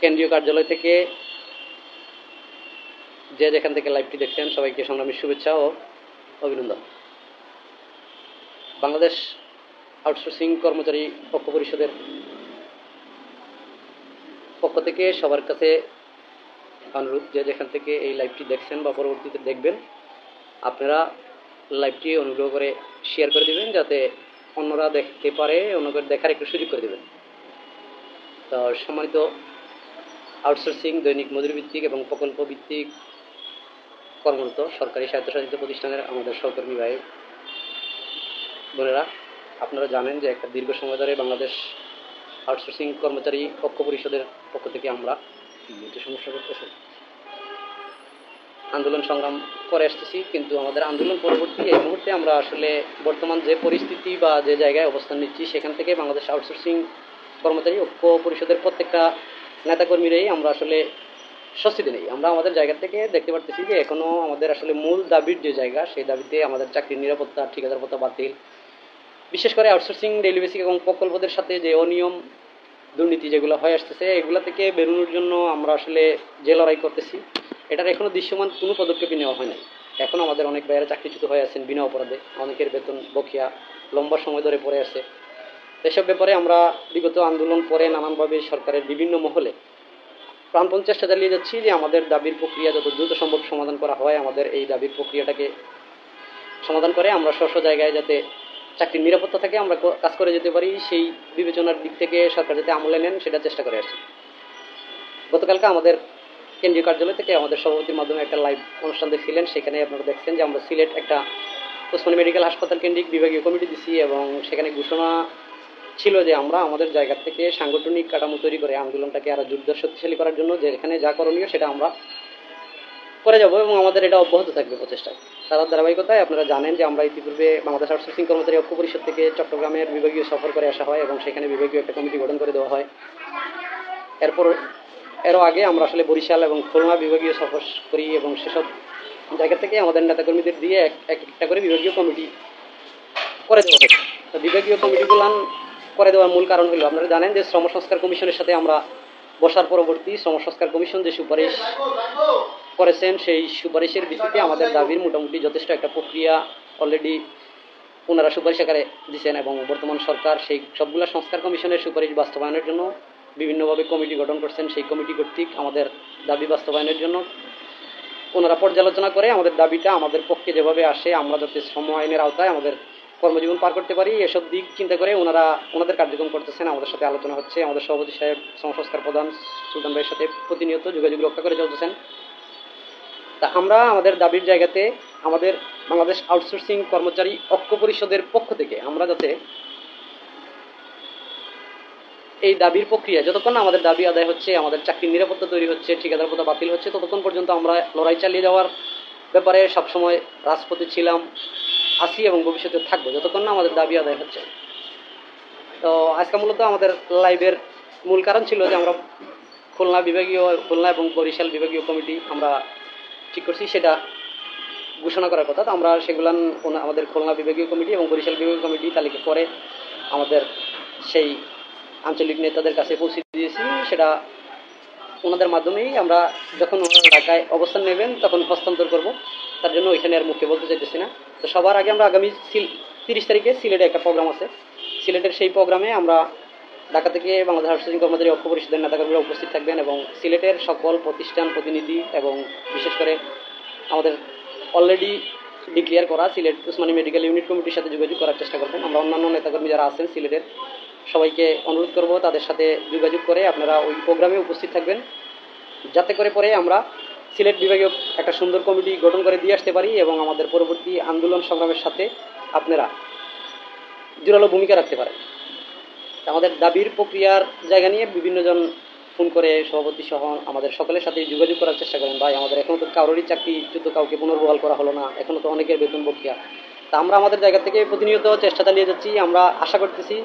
কেন্দ্রীয় কার্যালয় থেকে যে যেখান থেকে লাইভটি দেখছেন, সবাইকে সংগ্রামী শুভেচ্ছা ও অভিনন্দন। বাংলাদেশ আউটসোর্সিং কর্মচারী পক্ষ পরিষদের পক্ষ থেকে সবার কাছে অনুরোধ যে যেখান থেকে এই লাইভটি দেখছেন বা পরবর্তীতে দেখবেন, আপনারা লাইভটি অনুগ্রহ করে শেয়ার করে দিবেন, যাতে অন্যরা দেখতে পারে অন্যদের দেখার একটু সুযোগ করে দেবেন। তো সম্মানিত আউটসোর্সিং দৈনিক মজুরি ভিত্তিক এবং প্রকল্প ভিত্তিক কর্মরত সরকারি স্বায়ত্তশাসিত প্রতিষ্ঠানের আমাদের সহকর্মী ভাই, বোনেরা, আপনারা জানেন যে একটা দীর্ঘ সময় ধরে বাংলাদেশ আউটসোর্সিং কর্মচারী পক্ষ পরিষদের পক্ষ থেকে আমরা যে সমস্যা করতেছে। আন্দোলন সংগ্রাম করে আসতেছি, কিন্তু আমাদের আন্দোলন পরবর্তী এই মুহূর্তে আমরা আসলে বর্তমান যে পরিস্থিতি বা যে জায়গায় অবস্থান নিচ্ছি, সেখান থেকে বাংলাদেশ আউটসোর্সিং কর্মচারী ঐক্য পরিষদের প্রত্যেকটা নেতাকর্মীরাই আমরা আসলে স্বস্তিতে নেই। আমরা আমাদের জায়গা থেকে দেখতে পারতেছি যে এখনও আমাদের আসলে মূল দাবির যে জায়গা, সেই দাবিতে আমাদের চাকরির নিরাপত্তা, ঠিকাদার পত্তা বাতিল বিশেষ করে আউটসোর্সিং বেসিক এবং প্রকল্পদের সাথে যে অনিয়ম, দুর্নীতি যেগুলো হয়ে আসতেছে, এগুলো থেকে বেরোনোর জন্য আমরা আসলে যে লড়াই করতেছি, এটার এখনও দৃশ্যমান কোনো পদক্ষেপই নেওয়া হয় নাই। এখন আমাদের অনেক বাইরে চাকরিচ্যুত হয়ে আছেন বিনা অপরাধে, অনেকের বেতন বকেয়া, লম্বা সময় ধরে পড়ে আছে। এসব ব্যাপারে আমরা বিগত আন্দোলন পরে নানানভাবে সরকারের বিভিন্ন মহলে প্রাণপণ চেষ্টা চালিয়ে যাচ্ছি যে আমাদের দাবির প্রক্রিয়া যত দ্রুত সম্ভব সমাধান করা হয়, আমাদের এই দাবির প্রক্রিয়াটাকে সমাধান করে আমরা স্ব জায়গায় যাতে চাকরির নিরাপত্তা থেকে আমরা কাজ করে যেতে পারি, সেই বিবেচনার দিক থেকে সরকার যাতে আমলে নেন সেটা চেষ্টা করে আসছি। গতকালকে আমাদের কেন্দ্রীয় কার্যালয় থেকে আমাদের সভাপতির মাধ্যমে একটা লাইভ অনুষ্ঠান দেখছিলেন, সেখানে আপনারা দেখছেন যে আমরা সিলেট একটা ওসমানী মেডিকেল হাসপাতাল কেন্দ্রিক বিভাগীয় কমিটি দিছি এবং সেখানে ঘোষণা ছিল যে আমরা আমাদের জায়গা থেকে সাংগঠনিক কাঠামো তৈরি করে আন্দোলনটাকে আরও জোরদার শক্তিশালী করার জন্য, যেখানে যা করণীয় সেটা আমরা করে যাব এবং আমাদের এটা অব্যাহত থাকবে প্রচেষ্টা তারা ধারাবাহিকতায় আপনারা জানেন যে আমরা ইতিপূর্বে বাংলাদেশ আউটসোর্সিং কর্মচারী ঐক্য পরিষদ থেকে চট্টগ্রামের বিভাগীয় সফর করে আসা হয় এবং সেখানে বিভাগীয় একটা কমিটি গঠন করে দেওয়া হয়। এরপর এরও আগে আমরা আসলে বরিশাল এবং খুলনা বিভাগীয় সফর করি এবং সেসব জায়গা থেকে আমাদের নেতাকর্মীদের দিয়ে এক এক একটা করে বিভাগীয় কমিটি করে দেওয়া হয় তো বিভাগীয় কমিটিগুলো করে দেওয়ার মূল কারণ হলো, আপনারা জানেন যে শ্রম সংস্কার কমিশনের সাথে আমরা বসার পরবর্তী শ্রম সংস্কার কমিশন যে সুপারিশ করেছেন, সেই সুপারিশের ভিত্তিতে আমাদের দাবির মোটামুটি যথেষ্ট একটা প্রক্রিয়া অলরেডি ওনারা সুপারিশ আকারে দিচ্ছেন এবং বর্তমান সরকার সেই সবগুলা সংস্কার কমিশনের সুপারিশ বাস্তবায়নের জন্য বিভিন্নভাবে কমিটি গঠন করছেন। সেই কমিটি কর্তৃক আমাদের দাবি বাস্তবায়নের জন্য ওনারা পর্যালোচনা করে আমাদের দাবিটা আমাদের পক্ষে যেভাবে আসে, আমরা যাতে শ্রম আইনের আওতায় আমাদের কর্মজীবন পার করতে পারি, এসব দিক চিন্তা করে ওনারা, ওনাদের কার্যক্রম করতেছেন, আমাদের সাথে আলোচনা হচ্ছে, আমাদের সভাপতি সাহেব সংস্কার প্রধান সুলতান ভাইয়ের সাথে প্রতিনিয়ত যোগাযোগ রক্ষা করে চলতেছেন। তা আমরা আমাদের দাবির জায়গাতে আমাদের বাংলাদেশ আউটসোর্সিং কর্মচারী ঐক্য পরিষদের পক্ষ থেকে আমরা যাতে এই দাবির প্রক্রিয়া, যতক্ষণ আমাদের দাবি আদায় হচ্ছে, আমাদের চাকরির নিরাপত্তা তৈরি হচ্ছে, ঠিকাদার পদা বাতিল হচ্ছে, ততক্ষণ পর্যন্ত আমরা লড়াই চালিয়ে যাওয়ার ব্যাপারে সবসময় রাজপথে ছিলাম। আছি এবং ভবিষ্যতে থাকব, যতক্ষণ না আমাদের দাবি আদায় হচ্ছে। তো আজকে মূলত আমাদের লাইভের মূল কারণ ছিল যে আমরা খুলনা বিভাগীয়, খুলনা এবং বরিশাল বিভাগীয় কমিটি আমরা ঠিক করছি, সেটা ঘোষণা করার কথা। তো আমরা সেগুলান আমাদের খুলনা বিভাগীয় কমিটি এবং বরিশাল বিভাগীয় কমিটি তালিকা করে আমাদের সেই আঞ্চলিক নেতাদের কাছে পৌঁছে দিয়েছি। সেটা ওনাদের মাধ্যমেই আমরা যখন ওনারা ঢাকায় অবস্থান নেবেন, তখন হস্তান্তর করব। তার জন্য ওইখানে আর মুখে বলতে চাইতেছি না। তো সবার আগে আমরা আগামী তিরিশ তারিখে সিলেটে একটা প্রোগ্রাম আছে। সিলেটের সেই প্রোগ্রামে আমরা ঢাকা থেকে বাংলাদেশ আউটসোর্সিং কর্মচারী ঐক্য পরিষদের নেতাকর্মীরা উপস্থিত থাকবেন এবং সিলেটের সকল প্রতিষ্ঠান, প্রতিনিধি এবং বিশেষ করে আমাদের অলরেডি ডিক্লেয়ার করা সিলেট উসমানী মেডিকেল ইউনিট কমিটির সাথে যোগাযোগ করার চেষ্টা করবেন। আমরা অন্যান্য নেতাকর্মী যারা আছেন সিলেটের, সবাইকে অনুরোধ করব তাদের সাথে যোগাযোগ করে আপনারা ওই প্রোগ্রামে উপস্থিত থাকবেন। যাতে করে পরে আমরা সিলেট বিভাগীয় একটা সুন্দর কমিটি গঠন করে দিয়ে আসতে পারি এবং আমাদের পরবর্তী আন্দোলন সংগ্রামের সাথে আপনারা জোরালো ভূমিকা রাখতে পারেন। আমাদের দাবির প্রক্রিয়ার জায়গা নিয়ে বিভিন্নজন ফোন করে সভাপতি সহ আমাদের সকলের সাথে যোগাযোগ করার চেষ্টা করেন, ভাই, আমাদের এখনও তো কারোরই চাকরি যুদ্ধ কাউকে পুনর্বহাল করা হলো না এখনও তো অনেকের বেতন বকেয়া। তা আমরা আমাদের জায়গা থেকে প্রতিনিয়ত চেষ্টা চালিয়ে যাচ্ছি। আমরা আশা করতেছি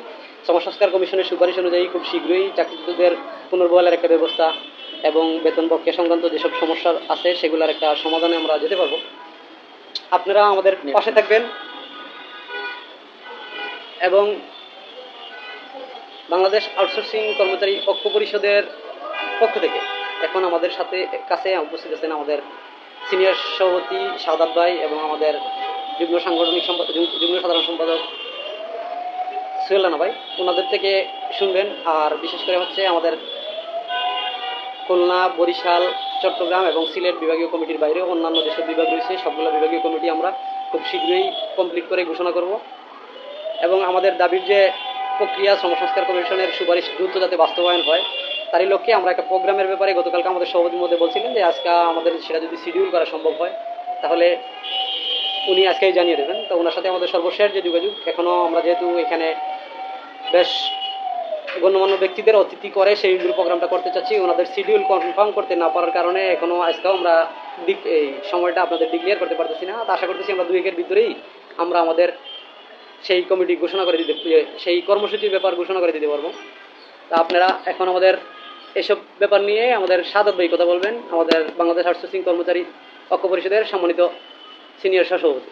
সমাজ সংস্কার কমিশনের সুপারিশ অনুযায়ী খুব শীঘ্রই চাকরিচ্যুতদের পুনর্বহালের একটা ব্যবস্থা এবং বেতন প্রক্রিয়া সংক্রান্ত যেসব সমস্যা আছে সেগুলোর একটা সমাধানে আমরা যেতে পারব। আপনারা আমাদের পাশে থাকবেন। এবং বাংলাদেশ আউটসোর্সিং কর্মচারী ঐক্য পরিষদের পক্ষ থেকে এখন আমাদের সাথে কাছে উপস্থিত আছেন আমাদের সিনিয়র সভাপতি সাদাব ভাই এবং আমাদের যুগ্ম সাংগঠনিক সম্পাদক যুগ্ম সাধারণ সম্পাদক সোহেল ভাই। ওনাদের থেকে শুনবেন। আর বিশেষ করে হচ্ছে আমাদের খুলনা, বরিশাল, চট্টগ্রাম এবং সিলেট বিভাগীয় কমিটির বাইরে অন্যান্য যেসব বিভাগ রয়েছে। সবগুলো বিভাগীয় কমিটি আমরা খুব শীঘ্রই কমপ্লিট করে ঘোষণা করব। এবং আমাদের দাবির যে প্রক্রিয়া সংস্কার কমিশনের সুপারিশ দ্রুত যাতে বাস্তবায়ন হয়, তারই লক্ষ্যে আমরা একটা প্রোগ্রামের ব্যাপারে গতকালকে আমাদের সভাপতির মধ্যে বলছিলেন যে আজকে আমাদের সেটা যদি শিডিউল করা সম্ভব হয়, তাহলে উনি আজকেই জানিয়ে দেবেন। তো ওনার সাথে আমাদের সর্বশেষ যে যোগাযোগ এখনও আমরা যেহেতু এখানে বেশ গণ্যমান্য ব্যক্তিদের অতিথি করে সেই প্রোগ্রামটা করতে চাচ্ছি। ওনাদের শিডিউল কনফার্ম করতে না পারার কারণে এখনও আজকেও আমরা এই সময়টা আপনাদের ডিক্লেয়ার করতে পারতেছি না। আশা করতেছি আমরা দুই একের ভিতরেই আমরা আমাদের সেই কমিটি ঘোষণা করে দিতে সেই কর্মসূচির ব্যাপার ঘোষণা করে দিতে পারব। তা আপনারা এখন আমাদের এসব ব্যাপার নিয়ে আমাদের সাদত ভাই কথা বলবেন, আমাদের বাংলাদেশ আউটসোর্সিং কর্মচারী ঐক্য পরিষদের সম্মানিত সিনিয়র সহসভাপতি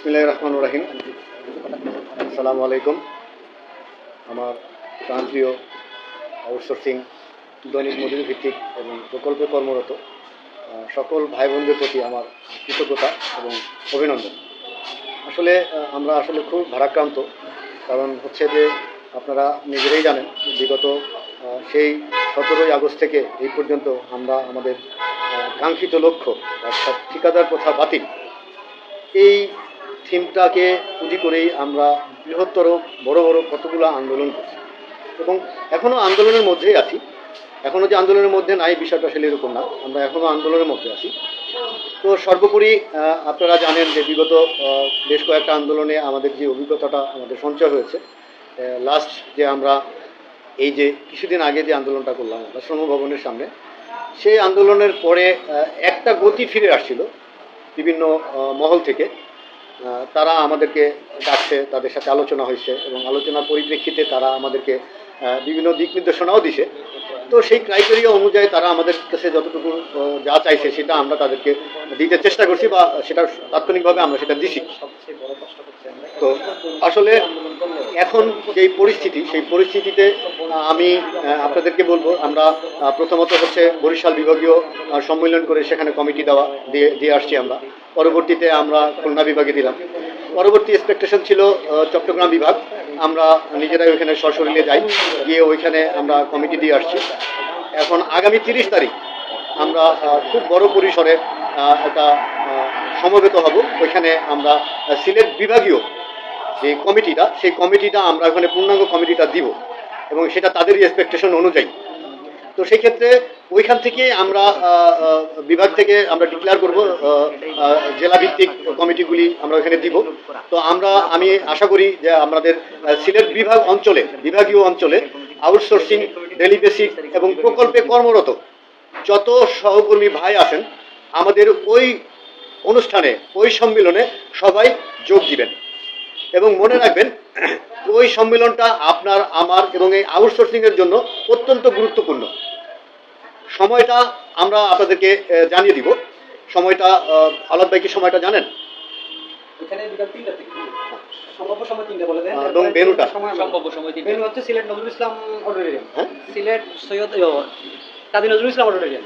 বিসমিল্লাহির রহমানুর রহিম। আসসালামু আলাইকুম। আমার প্রান্তীয় আউটসোর্সিং দৈনিক মজুরি ভিত্তিক এবং প্রকল্পে কর্মরত সকল ভাই বোনদের প্রতি আমার কৃতজ্ঞতা এবং অভিনন্দন। আসলে আমরা আসলে খুব ভারাক্রান্ত, কারণ হচ্ছে যে আপনারা নিজেরাই জানেন বিগত সেই সতেরোই আগস্ট থেকে এই পর্যন্ত আমরা আমাদের কাঙ্ক্ষিত লক্ষ্য অর্থাৎ ঠিকাদার প্রথা বাতিল, এই থিমটাকে পুঁজি করেই আমরা বৃহত্তর, বড় বড় কতগুলো আন্দোলন করছি। এবং এখনও আন্দোলনের মধ্যেই আছি। এখনও যে আন্দোলনের মধ্যে নাই বিষয়টা আসলে এরকম না। আমরা এখনও আন্দোলনের মধ্যে আছি। তো সর্বোপরি আপনারা জানেন যে বিগত বেশ কয়েকটা আন্দোলনে আমাদের যে অভিজ্ঞতাটা, আমাদের সঞ্চয় হয়েছে। লাস্ট যে আমরা এই যে কিছুদিন আগে যে আন্দোলনটা করলাম, আমরা শ্রম ভবনের সামনে, সেই আন্দোলনের পরে একটা গতি ফিরে আসছিল বিভিন্ন মহল থেকে। তারা আমাদেরকে ডাকছে, তাদের সাথে আলোচনা হয়েছে এবং আলোচনার পরিপ্রেক্ষিতে তারা আমাদেরকে বিভিন্ন দিক নির্দেশনাও দিছে। তো সেই ক্রাইটেরিয়া অনুযায়ী তারা আমাদের কাছে যতটুকু যা চাইছে সেটা আমরা তাদেরকে দিতে চেষ্টা করছি বা সেটা তাৎক্ষণিকভাবে আমরা সেটা দিছি। তো আসলে এখন যেই পরিস্থিতি সেই পরিস্থিতিতে আমি আপনাদেরকে বলব আমরা প্রথমত হচ্ছে বরিশাল বিভাগীয় সম্মেলন করে সেখানে কমিটি দেওয়া দিয়ে দিয়ে আসছি আমরা। পরবর্তীতে আমরা খুলনা বিভাগে দিলাম। পরবর্তী এক্সপেকটেশন ছিল চট্টগ্রাম বিভাগ। আমরা নিজেরাই ওইখানে সশরীরে যাই, গিয়ে ওইখানে আমরা কমিটি দিয়ে আসছি। এখন আগামী তিরিশ তারিখ আমরা খুব বড় পরিসরে একটা সমবেত হব। ওইখানে আমরা সিলেট বিভাগীয় যে কমিটিটা সেই কমিটিটা আমরা ওখানে পূর্ণাঙ্গ কমিটিটা দিব এবং সেটা তাদেরই এক্সপেকটেশন অনুযায়ী তো সেই ক্ষেত্রে ওইখান থেকে আমরা বিভাগ থেকে আমরা ডিক্লেয়ার করব জেলা ভিত্তিক কমিটিগুলি আমরা ওখানে দিব। তো আমরা, আমি আশা করি যে আমাদের সিলেট বিভাগ অঞ্চলে, বিভাগীয় অঞ্চলে আউটসোর্সিং ডেলি এবং প্রকল্পে কর্মরত যত সহকর্মী ভাই আছেন, আমাদের ওই অনুষ্ঠানে, ওই সম্মেলনে সবাই যোগ দিবেন। এবং মনে রাখবেন, ওই সম্মেলনটা আপনার, আমার এবং এই আউটসোর্সিং এর জন্য অত্যন্ত গুরুত্বপূর্ণ। সময়টা আমরা আপনাদেরকে জানিয়ে দিব। সময়টা আলাদ ভাই কি সময়টা জানেন? এখানে বিকাল সম্ভাব্য সময় তিনটা বলে দেন। এবং ভেন্যুটা? সময় সম্ভাব্য সময় তিনটা। হচ্ছে সিলেট নজরুল ইসলাম অডিটোরিয়াম। হ্যাঁ? সিলেট সৈয়দ কাজী নজরুল ইসলাম অডিটোরিয়াম।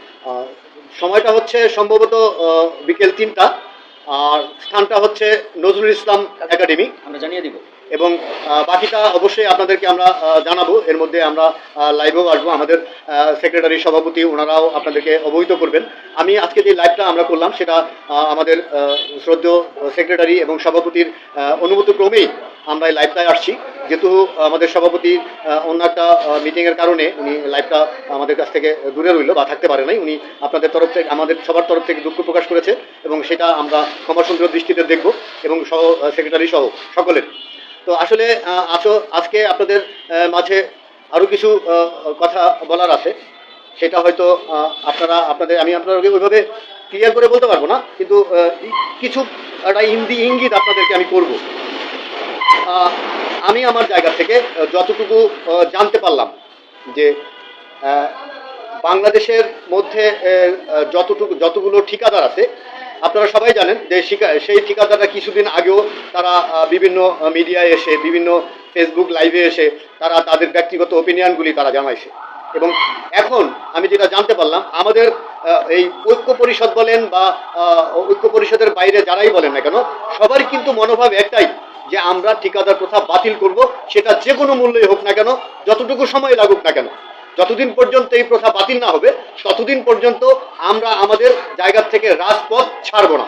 সময়টা হচ্ছে সম্ভবত আহ, বিকেল তিনটা। আর স্থানটা হচ্ছে নজরুল ইসলাম একাডেমি। আমরা জানিয়ে দিব। এবং বাকিটা অবশ্যই আপনাদেরকে আমরা জানাব। এর মধ্যে আমরা লাইভেও আসব। আমাদের সেক্রেটারি সভাপতি ওনারাও আপনাদেরকে অবহিত করবেন। আমি আজকে যে লাইভটা আমরা করলাম সেটা আমাদের আহ, শ্রদ্ধেয় সেক্রেটারি এবং সভাপতির অনুমতি ক্রমেই আমরা এই লাইভটায় আসছি। যেহেতু আমাদের সভাপতি অন্য একটা মিটিংয়ের কারণে উনি লাইভটা আমাদের কাছ থেকে দূরে রইল বা থাকতে পারে নাই। উনি আপনাদের তরফ থেকে আমাদের সবার তরফ থেকে দুঃখ প্রকাশ করেছে এবং সেটা আমরা ক্ষমাসুন্দর দৃষ্টিতে দেখব এবং সহ সেক্রেটারি সহ সকলের। তো আসলে আসো আজকে আপনাদের মাঝে আরও কিছু কথা বলার আছে। সেটা হয়তো আপনারা, আপনাদের, আমি আপনাদেরকে ওইভাবে ক্লিয়ার করে বলতে পারব না, কিন্তু কিছু, একটা হিন্দি ইঙ্গিত আপনাদেরকে আমি করব। আমি আমার জায়গা থেকে যতটুকু জানতে পারলাম যে বাংলাদেশের মধ্যে যতটুকু, যতগুলো ঠিকাদার আছে আপনারা সবাই জানেন যে সেই ঠিকাদাররা কিছুদিন আগেও তারা বিভিন্ন মিডিয়ায় এসে, বিভিন্ন ফেসবুক লাইভে এসে তারা তাদের ব্যক্তিগত ওপিনিয়নগুলি তারা জানাইছে। এবং এখন আমি যেটা জানতে পারলাম, আমাদের এই ঐক্য পরিষদ বলেন বা ঐক্য পরিষদের বাইরে যারাই বলেন না কেন সবারই কিন্তু মনোভাব একটাই যে আমরা ঠিকাদার প্রথা বাতিল করব, সেটা যে কোনো মূল্যে হোক না কেন, যতটুকু সময় লাগুক না কেন। যতদিন পর্যন্ত এই প্রথা বাতিল না হবে, ততদিন পর্যন্ত আমরা আমাদের জায়গা থেকে রাজপথ ছাড়ব না।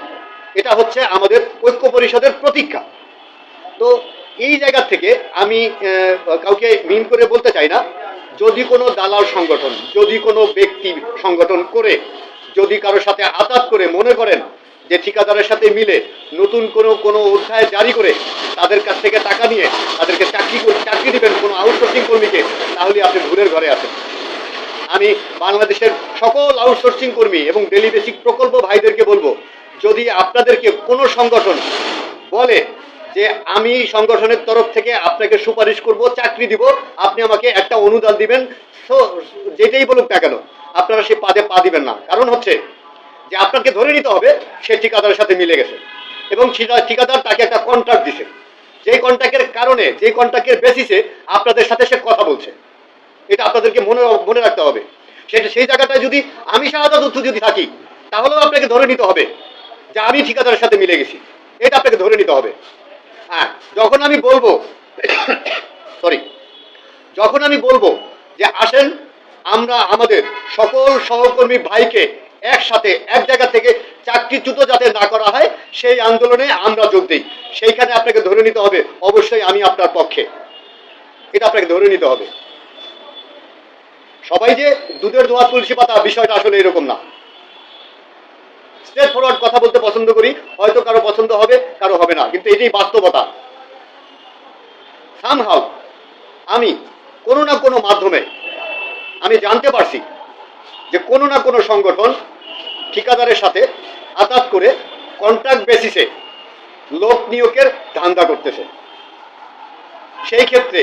এটা হচ্ছে আমাদের ঐক্য পরিষদের প্রতীক্ষা তো এই জায়গা থেকে আমি কাউকে মিন করে বলতে চাই না। যদি কোনো দালাল সংগঠন, যদি কোনো ব্যক্তি সংগঠন করে, যদি কারোর সাথে আঘাত করে মনে করেন যে ঠিকাদারের সাথে মিলে নতুন কোনো কোনো অধ্যায় জারি করে তাদের কাছ থেকে টাকা নিয়ে তাদেরকে চাকরি করে- চাকরি দিবেন কোনো আউটসোর্সিং কর্মীকে, তাহলে আপনি ভুলের ঘরে আছেন। আমি বাংলাদেশের সকল আউটসোর্সিং কর্মী এবং ডেলি বেসিক প্রকল্প ভাইদেরকে বলব, যদি আপনাদেরকে কোনো সংগঠন বলে যে আমি সংগঠনের তরফ থেকে আপনাকে সুপারিশ করব, চাকরি দিব, আপনি আমাকে একটা অনুদান দিবেন যেটাই বলুক না কেন, আপনারা সে পাদে পা দিবেন না। কারণ হচ্ছে যে আপনাকে ধরে নিতে হবে, সে ঠিকাদারের সাথে মিলে গেছে। এবং ঠিকাদার তাকে একটা কন্ট্রাক্ট দিছে। যেই কন্ট্রাক্টের কারণে যেই কন্ট্রাক্টের বেসিসে আপনাদের সাথে সে কথা বলছে। এটা আপনাদেরকে মনে মনে রাখতে হবে। সেটা, সেই জায়গাটায় যদি আমি শাহাদা তথ্য যদি থাকি, তাহলেও আপনাকে ধরে নিতে হবে যে আমি ঠিকাদারের সাথে মিলে গেছি। এটা আপনাকে ধরে নিতে হবে। হ্যাঁ যখন আমি বলব সরি যখন আমি বলব যে আসেন, আমরা আমাদের সকল সহকর্মী ভাইকে একসাথে এক জায়গা থেকে চাকরিচ্যুত যাতে না করা হয়, সেই আন্দোলনে আমরা যোগ দিই। সেইখানে আপনাকে ধরে নিতে হবে, অবশ্যই আমি আপনার পক্ষে। এটা আপনাকে ধরে নিতে হবে। সবাই যে দুধের দোয়া তুলসী পাতা, বিষয়টা আসলে এরকম না। স্ট্রেট ফরওয়ার্ড কথা বলতে পছন্দ করি, হয়তো কারও পছন্দ হবে, কারও হবে না, কিন্তু এটাই বাস্তবতা। সামহাও আমি কোনো না কোনো মাধ্যমে, আমি জানতে পারছি যে কোনো না কোনো সংগঠন ঠিকাদারের সাথে আঘাত করে কন্ট্রাক্ট বেসিসে লোক নিয়োগের ধান্দা করতেছে। সেই ক্ষেত্রে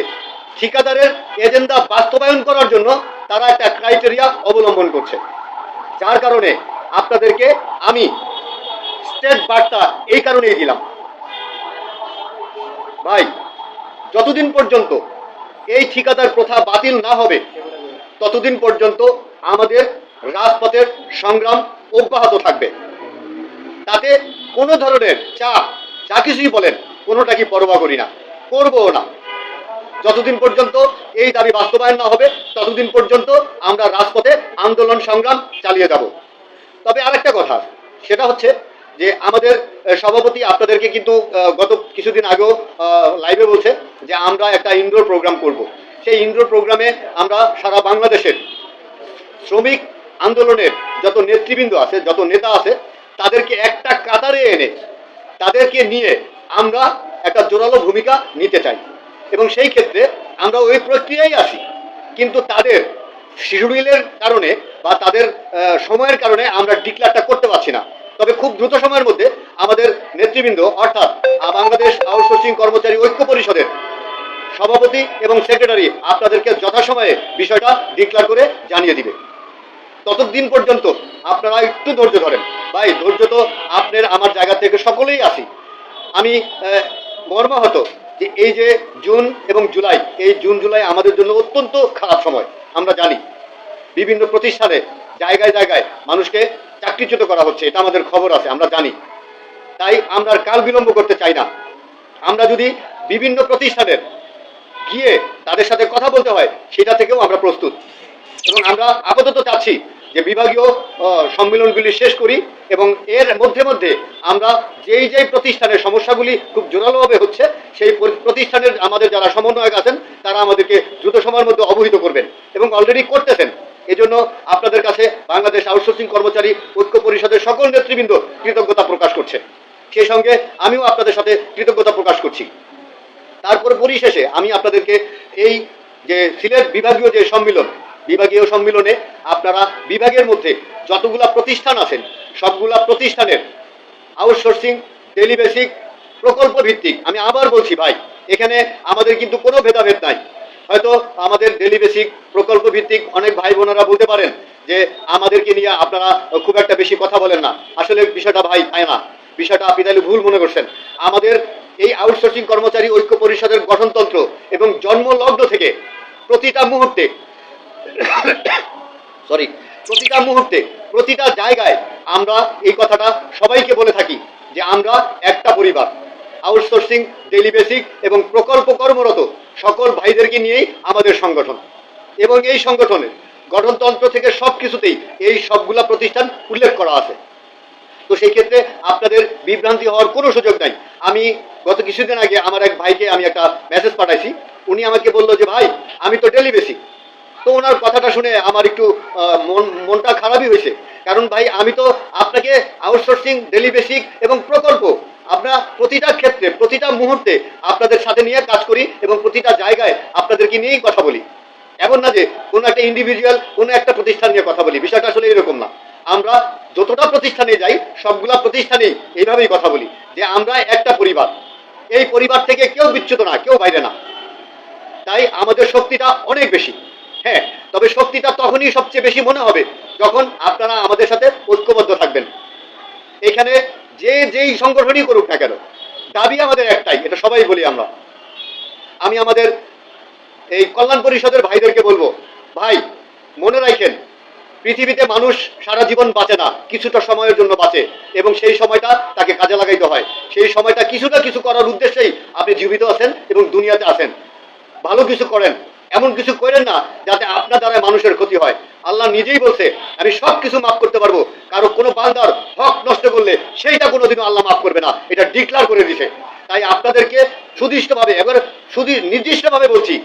ঠিকাদারের এজেন্ডা বাস্তবায়ন করার জন্য তারা একটা ক্রাইটেরিয়া অবলম্বন করছে। যার কারণে আপনাদেরকে আমি স্টেট বার্তা এই কারণেই দিলাম। ভাই, যতদিন পর্যন্ত এই ঠিকাদার প্রথা বাতিল না হবে, ততদিন পর্যন্ত আমাদের রাজপথের সংগ্রাম অব্যাহত থাকবে। তাতে কোনো ধরনের চাপ যা কিছুই বলেন, কোনোটা কি পরোয়া করি না, করবও না। যতদিন পর্যন্ত এই দাবি বাস্তবায়ন না হবে, ততদিন পর্যন্ত আমরা রাজপথে আন্দোলন, সংগ্রাম চালিয়ে যাব। তবে আরেকটা কথা, সেটা হচ্ছে যে আমাদের সভাপতি আপনাদেরকে কিন্তু গত কিছুদিন আগেও লাইভে বলছে যে আমরা একটা ইনডোর প্রোগ্রাম করব। সেই ইনডোর প্রোগ্রামে আমরা সারা বাংলাদেশের শ্রমিক আন্দোলনের যত নেতৃবৃন্দ আছে, যত নেতা আছে, তাদেরকে একটা কাতারে এনে তাদেরকে নিয়ে আমরা একটা জোরালো ভূমিকা নিতে চাই। এবং সেই ক্ষেত্রে আমরা ওই প্রক্রিয়ায় আসি কিন্তু তাদের শিডিউলের কারণে বা তাদের সময়ের কারণে আমরা ডিক্লারটা করতে পারছি না। তবে খুব দ্রুত সময়ের মধ্যে আমাদের নেতৃবৃন্দ, অর্থাৎ বাংলাদেশ আউটসোর্সিং কর্মচারী ঐক্য পরিষদের সভাপতি এবং সেক্রেটারি আপনাদেরকে যথাসময়ে বিষয়টা ডিক্লার করে জানিয়ে দিবে। ততদিন পর্যন্ত আপনারা একটু ধৈর্য ধরেন। ভাই, ধৈর্য তো আপনার আমার জায়গা থেকে সকলেই আসি আমি মর্মাহত যে এই যে জুন এবং জুলাই, এই জুন, জুলাই আমাদের জন্য অত্যন্ত খারাপ সময়, আমরা জানি। বিভিন্ন প্রতিষ্ঠানে জায়গায় জায়গায় মানুষকে চাকরিচ্যুত করা হচ্ছে, এটা আমাদের খবর আছে, আমরা জানি। তাই আমরা কাল বিলম্ব করতে চাই না। আমরা যদি বিভিন্ন প্রতিষ্ঠানের গিয়ে তাদের সাথে কথা বলতে হয়, সেটা থেকেও আমরা প্রস্তুত। এবং আমরা আপাতত চাচ্ছি যে বিভাগীয় সম্মেলনগুলি শেষ করি এবং এর মধ্যে মধ্যে আমরা যেই যেই প্রতিষ্ঠানের সমস্যাগুলি খুব জোরালোভাবে হচ্ছে, সেই প্রতিষ্ঠানের আমাদের যারা সমন্বয়ক আছেন, তারা আমাদেরকে দ্রুত সময়ের মধ্যে অবহিত করবেন এবং অলরেডি করতেছেন। এজন্য আপনাদের কাছে বাংলাদেশ আউটসোর্সিং কর্মচারী ঐক্য পরিষদের সকল নেতৃবৃন্দ কৃতজ্ঞতা প্রকাশ করছে। সেই সঙ্গে আমিও আপনাদের সাথে কৃতজ্ঞতা প্রকাশ করছি। তারপর পরিশেষে আমি আপনাদেরকে এই যে সিলেট বিভাগীয় যে সম্মিলন বিভাগীয় সম্মিলনে আপনারা বিভাগের মধ্যে যতগুলা প্রতিষ্ঠান আছেন, সবগুলা প্রতিষ্ঠানের আউটসোর্সিং ডেলি বেসিক প্রকল্প ভিত্তিক, আমি আবার বলছি ভাই, এখানে আমাদের কিন্তু কোনো ভেদাভেদ নাই। হয়তো আমাদের ডেলি বেসিক প্রকল্প ভিত্তিক অনেক ভাই বোনেরা বলতে পারেন যে আমাদেরকে নিয়ে আপনারা খুব একটা বেশি কথা বলেন না। আসলে বিষয়টা ভাই তাই না? বিষয়টা আপনি তাহলে ভুল মনে করছেন। আমাদের এই আউটসোর্সিং কর্মচারী ঐক্য পরিষদের গঠনতন্ত্র এবং জন্মলগ্ন থেকে প্রতিটা মুহূর্তে সরি প্রতিটা মুহূর্তে, প্রতিটা জায়গায় আমরা এই কথাটা সবাইকে বলে থাকি যে আমরা একটা পরিবার। আউটসোর্সিং ডেলি বেসিক এবং প্রকল্প কর্মরত সকল ভাইদেরকে নিয়েই আমাদের সংগঠন। এবং এই সংগঠনের গঠনতন্ত্র থেকে সব কিছুতেই এই সবগুলা প্রতিষ্ঠান উল্লেখ করা আছে। তো সেই ক্ষেত্রে আপনাদের বিভ্রান্তি হওয়ার কোনো সুযোগ নাই। আমি গত কিছুদিন আগে আমার এক ভাইকে আমি একটা মেসেজ পাঠাইছি। উনি আমাকে বলল যে, ভাই, আমি তো ডেলি বেসিক। তো ওনার কথাটা শুনে আমার একটু মন, মনটা খারাপই হয়েছে। কারণ ভাই, আমি তো আপনাকে আউটসোর্সিং ডেলি বেসিক এবং প্রকল্প আমরা প্রতিটা ক্ষেত্রে, প্রতিটা মুহূর্তে আপনাদের সাথে নিয়ে কাজ করি এবং প্রতিটা জায়গায় আপনাদেরকে নিয়েই কথা বলি। এমন না যে কোনো একটা ইন্ডিভিজুয়াল কোনো একটা প্রতিষ্ঠান নিয়ে কথা বলি, বিষয়টা আসলে এরকম না। আমরা যতটা প্রতিষ্ঠানে যাই, সবগুলা প্রতিষ্ঠানেই এইভাবেই কথা বলি, যে আমরা একটা পরিবার। এই পরিবার থেকে কেউ বিচ্যুত না, কেউ বাইরে না। তাই আমাদের শক্তিটা অনেক বেশি। হ্যাঁ তবে শক্তিটা তখনই সবচেয়ে বেশি মনে হবে, যখন আপনারা আমাদের সাথে ঐক্যবদ্ধ থাকবেন। এখানে যে যেই সংগঠনই করুক না কেন, দাবি আমাদের একটাই, এটা সবাই বলি আমরা। আমি আমাদের এই কল্যাণ পরিষদের ভাইদেরকে বলব, ভাই, মনে রাখেন, পৃথিবীতে মানুষ সারা জীবন বাঁচে না, কিছুটা সময়ের জন্য বাঁচে, এবং সেই সময়টা তাকে কাজে লাগাইতে হয়। সেই সময়টা কিছুটা কিছু করার উদ্দেশ্যেই আপনি জীবিত আছেন এবং দুনিয়াতে আছেন। ভালো কিছু করেন এমন কিছু করেন না যাতে আপনার দ্বারা মানুষের ক্ষতি হয়। আল্লাহ নিজেই বলছে, আমি সব কিছু মাফ করতে পারব। কারও কোনো বান্দার হক নষ্ট করলে সেইটা কোনোদিনও আল্লাহ মাফ করবে না। এটা ডিক্লার করে দিছে। তাই আপনাদেরকে সুদৃষ্টভাবে, এবার শুধু নির্দিষ্টভাবে বলছি,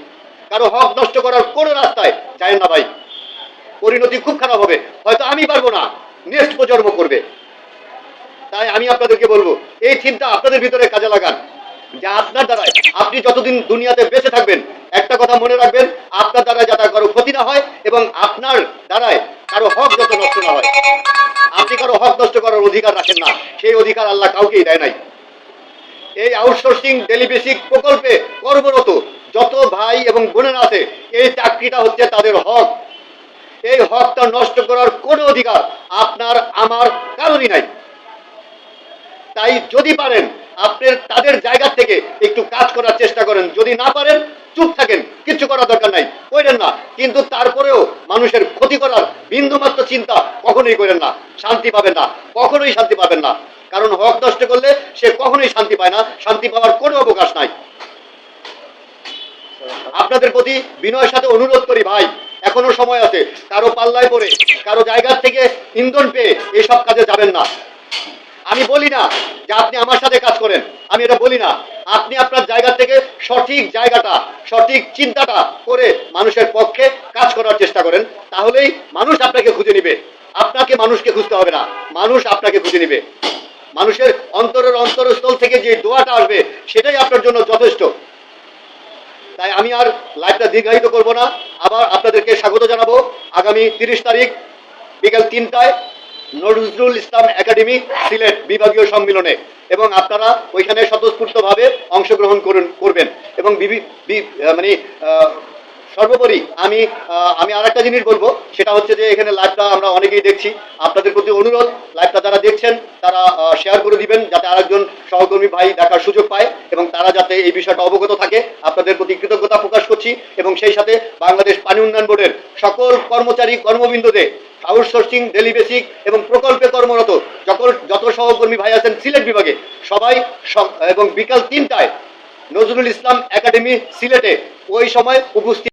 কারও হক নষ্ট করার কোনো রাস্তায় যায় না ভাই। পরিণতি খুব খারাপ হবে। হয়তো আমি পারব না। নেক্সট প্রজন্ম করবে। তাই আমি আপনাদেরকে বলব, এই থিমটা আপনাদের ভিতরে কাজে লাগান। যে আপনার দ্বারাই আপনি যতদিন দুনিয়াতে বেঁচে থাকবেন, একটা কথা মনে রাখবেন, আপনার দ্বারা যাতে কারও ক্ষতি না হয় এবং আপনার দ্বারায় কারও হক যত নষ্ট না হয়। আপনি কারও হক নষ্ট করার অধিকার রাখেন না, সেই অধিকার আল্লাহ কাউকেই দেয় নাই। এই আউটসোর্সিং ডেলিবেসিক প্রকল্পে কর্মরত যত ভাই এবং বোনেরা আছে, এই চাকরিটা হচ্ছে তাদের হক। এই হকটা নষ্ট করার কোনো অধিকার আপনার, আমার কারণই নাই। তাই যদি পারেন আপনার তাদের জায়গা থেকে একটু কাজ করার চেষ্টা করেন। যদি না পারেন, চুপ থাকেন। কিছু করার দরকার নাই। করেন না। কিন্তু তারপরেও মানুষের ক্ষতি করার বিন্দুমাত্র চিন্তা কখনোই করেন না। শান্তি পাবেন না। কখনোই শান্তি পাবেন না। কারণ হক নষ্ট করলে সে কখনোই শান্তি পায় না। শান্তি পাওয়ার কোনো অবকাশ নাই। আপনাদের প্রতি বিনয়ের সাথে অনুরোধ করি ভাই, এখনও সময় আছে। কারও পাল্লায় পড়ে, কারও জায়গার থেকে ইন্ধন পেয়ে এসব কাজে যাবেন না। আমি বলি না যে আপনি আমার সাথে কাজ করেন। আমি এটা বলি না। আপনি আপনার জায়গা থেকে সঠিক জায়গাটা, সঠিক চিন্তাটা করে মানুষের পক্ষে কাজ করার চেষ্টা করেন, তাহলেই মানুষ আপনাকে খুঁজে নিবে। আপনাকে মানুষকে খুঁজতে হবে না। মানুষ আপনাকে খুঁজে নিবে। মানুষের অন্তরের অন্তরস্থল থেকে যে দোয়াটা আসবে, সেটাই আপনার জন্য যথেষ্ট। তাই আমি আর লাইভটা দীর্ঘায়িত করব না। আবার আপনাদেরকে স্বাগত জানাব। আগামী তিরিশ তারিখ বিকাল তিনটায় নজরুল ইসলাম একাডেমি, সিলেট বিভাগীয় সম্মেলনে। এবং আপনারা ওইখানে স্বতঃস্ফূর্তভাবে অংশগ্রহণ করুন, করবেন। এবং মানে সর্বোপরি আমি আমি আর একটা জিনিস বলব, সেটা হচ্ছে যে এখানে লাইভটা আমরা অনেকেই দেখছি। আপনাদের প্রতি অনুরোধ, লাইভটা যারা দেখছেন, তারা শেয়ার করে দিবেন, যাতে আরেকজন সহকর্মী ভাই দেখার সুযোগ পায় এবং তারা যাতে এই বিষয়টা অবগত থাকে। আপনাদের প্রতি কৃতজ্ঞতা প্রকাশ করছি। এবং সেই সাথে বাংলাদেশ পানি উন্নয়ন বোর্ডের সকল কর্মচারী, কর্মবিন্দুদের আউটসোর্সিং, ডেলি বেসিক এবং প্রকল্পে কর্মরত সকল যত সহকর্মী ভাই আছেন সিলেট বিভাগে, সবাই এবং বিকাল তিনটায় নজরুল ইসলাম একাডেমি সিলেটে ওই সময় উপস্থিত